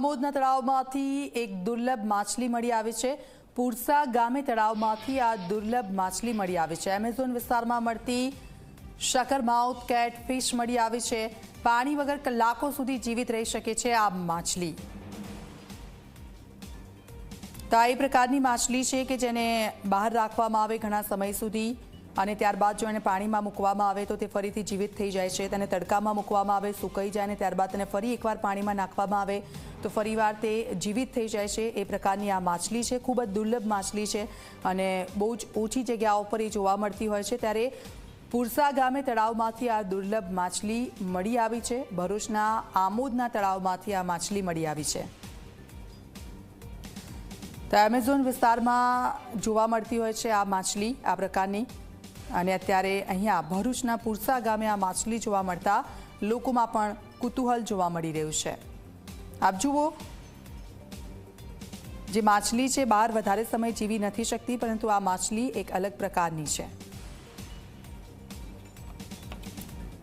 આમોદના તળાવમાંથી એક દુર્લભ માછલી મળી આવી છે. પુરસા ગામે તળાવમાંથી આ દુર્લભ માછલી મળી આવી છે. એમેઝોન વિસ્તારમાં મળતી શકરમાઉથ કેટફિશ મળી આવી છે. પાણી વગર કલાકો સુધી જીવિત રહી શકે છે આ માછલી. તો આ એ પ્રકારની માછલી છે કે જેને બહાર રાખવામાં આવે ઘણા સમય સુધી અને ત્યારબાદ જો એને પાણીમાં મૂકવામાં આવે તો તે ફરીથી જીવિત થઈ જાય છે. તેને તડકામાં મૂકવામાં આવે, સુકાઈ જાય અને ત્યારબાદ તેને ફરી એકવાર પાણીમાં નાખવામાં આવે તો ફરીવાર તે જીવિત થઈ જાય છે. એ પ્રકારની આ માછલી છે. ખૂબ જ દુર્લભ માછલી છે અને બહુ જ ઓછી જગ્યાઓ પર એ જોવા મળતી હોય છે. ત્યારે પુરસા ગામે તળાવમાંથી આ દુર્લભ માછલી મળી આવી છે. ભરૂચના આમોદના તળાવમાંથી આ માછલી મળી આવી છે. તો એમેઝોન વિસ્તારમાં જોવા મળતી હોય છે આ માછલી આ પ્રકારની. અને અત્યારે અહીંયા ભરૂચના પુરસા ગામે આ માછલી જોવા મળતા લોકોમાં પણ કુતૂહલ જોવા મળી રહ્યું છે. આપ જુઓ, જે માછલી છે, બહાર વધારે સમય જીવી નથી શકતી, પરંતુ આ માછલી એક અલગ પ્રકારની છે.